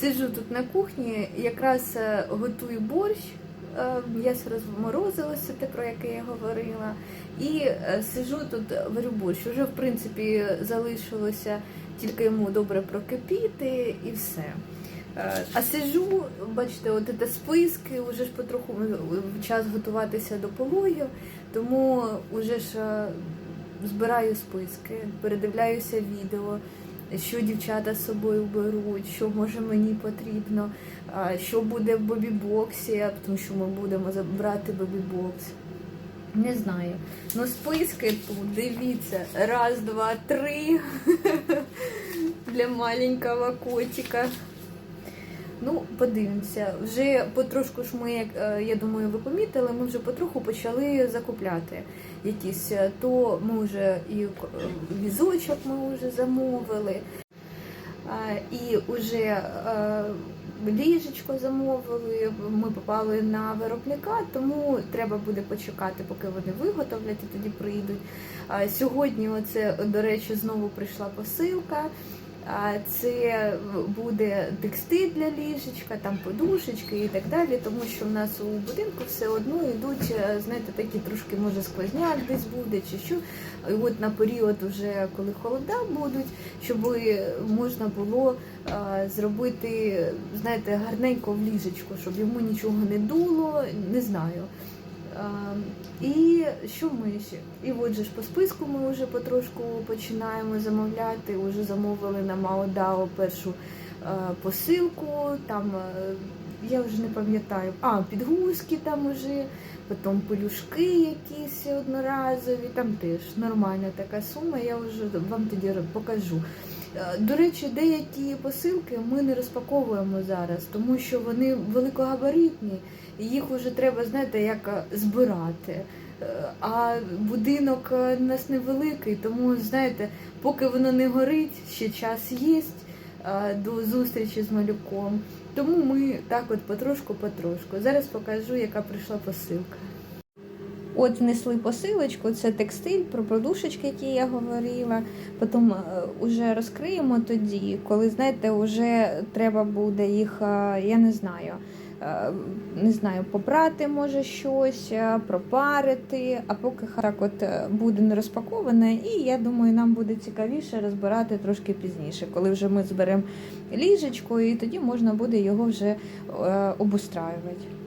Сиджу тут на кухні, якраз е, готую борщ. Е, М'ясо розморозилося, те, про яке я говорила. І е, сижу тут, варю борщ. Уже, в принципі, залишилося тільки йому добре прокипіти і все. Е, А сижу, бачите, от це списки, вже ж потроху е, час готуватися до пологів, тому вже ж е, збираю списки, передивляюся відео, що дівчата з собою беруть, що може мені потрібно, що буде в бобі-боксі, тому що ми будемо забрати бобі-бокс. Не знаю. Ну, списки тут, дивіться. Раз, два, три. Для маленького котика. Ну, подивимося. Вже потрошку ж ми, е, я думаю, ви помітили, ми вже потроху почали закупляти якісь. е, То ми вже і е, візочок ми вже замовили, і вже ліжечко замовили. Ми попали на виробника, тому треба буде почекати, поки вони виготовлять і тоді прийдуть. Сьогодні, оце, до речі, знову прийшла посилка. Це буде текстиль для ліжечка, там подушечки і так далі, тому що в нас у будинку все одно йдуть, е, знаєте, такі трошки, може, сквозняк десь буде чи що. І от на період, уже коли холода будуть, щоб можна було е, зробити, знаєте, гарненько в ліжечку, щоб йому нічого не дуло, не знаю. А, І що ми ще? І от же ж по списку ми вже потрошку починаємо замовляти. Уже замовили на Маодао першу е, посилку. Там е, я вже не пам'ятаю. А, підгузки там уже, потім пелюшки якісь одноразові. Там теж нормальна така сума. Я вже вам тоді покажу. Е, До речі, деякі посилки ми не розпаковуємо зараз, тому що вони великогабаритні, і їх вже треба, знаєте, як е, збирати. Е, А будинок у нас невеликий, тому знаєте, поки воно не горить, ще час е, до зустрічі з малюком. Тому ми так от потрошку-потрошку. Зараз покажу, яка прийшла посилка. От внесли посилочку, це текстиль про подушечки, які я говорила. Потім е, уже розкриємо тоді, коли знаєте, вже треба буде їх, е, я не знаю. е, Не знаю, попрати може щось, е, пропарити, а поки так от е, буде не розпаковане, і я думаю, нам буде цікавіше розбирати трошки пізніше, коли вже ми зберемо ліжечко, і тоді можна буде його вже е, обустраювати.